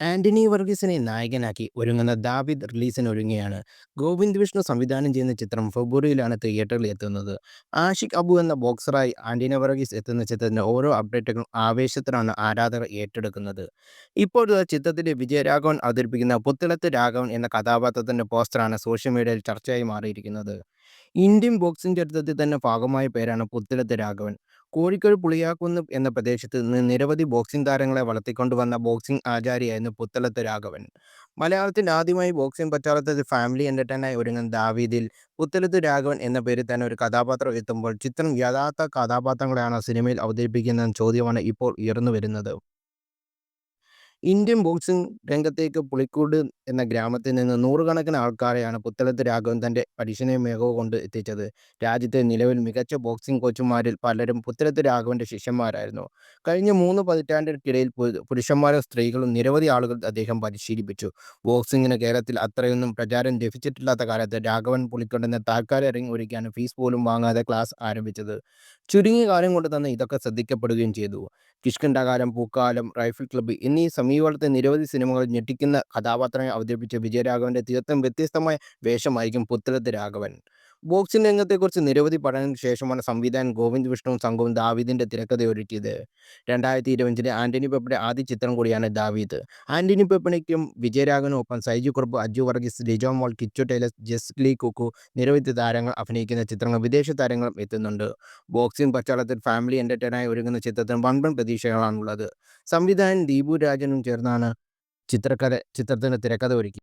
ആന്റണി വർഗീസിനെ നായകനാക്കി ഒരുങ്ങുന്ന ദാവിദ് റിലീസിനൊരുങ്ങുകയാണ്. ഗോവിന്ദ് വിഷ്ണു സംവിധാനം ചെയ്യുന്ന ചിത്രം ഫെബ്രുവരിയിലാണ് തിയേറ്ററിൽ എത്തുന്നത്. ആഷിഖ് അബു എന്ന ബോക്സറായി ആന്റണി വർഗീസ് എത്തുന്ന ചിത്രത്തിന്റെ ഓരോ അപ്ഡേറ്റുകളും ആവേശത്തിലാണ് ആരാധകർ ഏറ്റെടുക്കുന്നത്. ഇപ്പോഴത്തെ ചിത്രത്തിൽ വിജയരാഘവൻ അവതരിപ്പിക്കുന്ന പുത്തിളത്ത് രാഘവൻ എന്ന കഥാപാത്രത്തിന്റെ പോസ്റ്ററാണ് സോഷ്യൽ മീഡിയയിൽ ചർച്ചയായി മാറിയിരിക്കുന്നത്. ഇന്ത്യൻ ബോക്സിംഗ് ചരിത്രത്തിൽ തന്നെ ഭാഗമായ പേരാണ് പുത്തിലത്ത് രാഘവൻ. കോഴിക്കോട് പുളിയാക്കുന്ന് എന്ന പ്രദേശത്ത് നിന്ന് നിരവധി ബോക്സിംഗ് താരങ്ങളെ വളർത്തിക്കൊണ്ടുവന്ന ബോക്സിംഗ് ആചാരിയായിരുന്നു പുത്തലത്ത് രാഘവൻ. മലയാളത്തിൽ ആദ്യമായി ബോക്സിംഗ് പശ്ചാത്തലത്തിൽ ഫാമിലി എന്റർടൈനായി ഒരുങ്ങുന്ന ദാവീദിൽ പുത്തലത്ത് രാഘവൻ എന്ന പേരിൽ തന്നെ ഒരു കഥാപാത്രം എത്തുമ്പോൾ ചിത്രം യഥാർത്ഥ കഥാപാത്രങ്ങളെയാണോ സിനിമയിൽ അവതരിപ്പിക്കുന്നതെന്ന ചോദ്യമാണ് ഇപ്പോൾ ഉയർന്നുവരുന്നത്. ഇന്ത്യൻ ബോക്സിംഗ് രംഗത്തേക്ക് പുളിക്കൂട് എന്ന ഗ്രാമത്തിൽ നിന്ന് നൂറുകണക്കിന് ആൾക്കാരെയാണ് പുത്തലത്ത് രാഘവൻ തന്റെ പരിശീലന മികവ് കൊണ്ട് എത്തിച്ചത്. രാജ്യത്തെ നിലവിൽ മികച്ച ബോക്സിംഗ് കോച്ചുമാരിൽ പലരും പുത്തലത്ത് രാഘവന്റെ ശിഷ്യന്മാരായിരുന്നു. കഴിഞ്ഞ മൂന്ന് പതിറ്റാണ്ടിനിടയിൽ പുരുഷന്മാരും സ്ത്രീകളും നിരവധി ആളുകൾ അദ്ദേഹം പരിശീലിപ്പിച്ചു. ബോക്സിംഗിന് കേരളത്തിൽ അത്രയൊന്നും പ്രചാരം ലഭിച്ചിട്ടില്ലാത്ത കാലത്ത് രാഘവൻ പുളിക്കൂടിന് താൽക്കാലിക ഇറങ്ങി ഒരുക്കിയാണ് ഫീസ് പോലും വാങ്ങാതെ ക്ലാസ് ആരംഭിച്ചത്. ചുരുങ്ങിയ കാലം കൊണ്ട് തന്നെ ഇതൊക്കെ ശ്രദ്ധിക്കപ്പെടുകയും ചെയ്തു. കിഷ്കിന്ധാകാലം, പൂക്കാലം, റൈഫിൾ ക്ലബ്ബ് എന്നീ സമീപകാലത്തെ നിരവധി സിനിമകൾ ഞെട്ടിക്കുന്ന കഥാപാത്രങ്ങളെ അവതരിപ്പിച്ച വിജയരാഘവന്റെ തീർത്തും വ്യത്യസ്തമായ വേഷമായിരിക്കും പുത്തലത്ത് രാഘവൻ. ബോക്സിംഗ് രംഗത്തെക്കുറിച്ച് നിരവധി പഠനങ്ങൾക്ക് ശേഷമാണ് സംവിധായകൻ ഗോവിന്ദ് വിഷ്ണുവും സംഘവും ദാവീദിന്റെ തിരക്കഥയൊരുക്കിയത്. രണ്ടായിരത്തി ഇരുപഞ്ചിലെ ആന്റണി പെപ്പയുടെ ആദ്യ ചിത്രം കൂടിയാണ് ദാവീദ്. ആന്റണി പെപ്പിണിക്കും വിജയരാഘവനും ഒപ്പം സൈജു കുറുപ്പ്, അജു വർഗീസ്, ലിജോ മോൾ, കിച്ചു ടൈലർ, ജെസ്ലി കുക്കു, നിരവധി താരങ്ങൾ അഭിനയിക്കുന്ന ചിത്രങ്ങൾ വിദേശ താരങ്ങളും എത്തുന്നുണ്ട്. ബോക്സിംഗ് പശ്ചാത്തലത്തിൽ ഫാമിലി എന്റർടൈനായി ഒരുങ്ങുന്ന ചിത്രത്തിന് വമ്പൻ പ്രതീക്ഷകളാണുള്ളത്. സംവിധായകൻ ദീപു രാജനും ചേർന്നാണ് ചിത്രകഥ ചിത്രത്തിന്റെ തിരക്കഥ ഒരുക്കിയത്.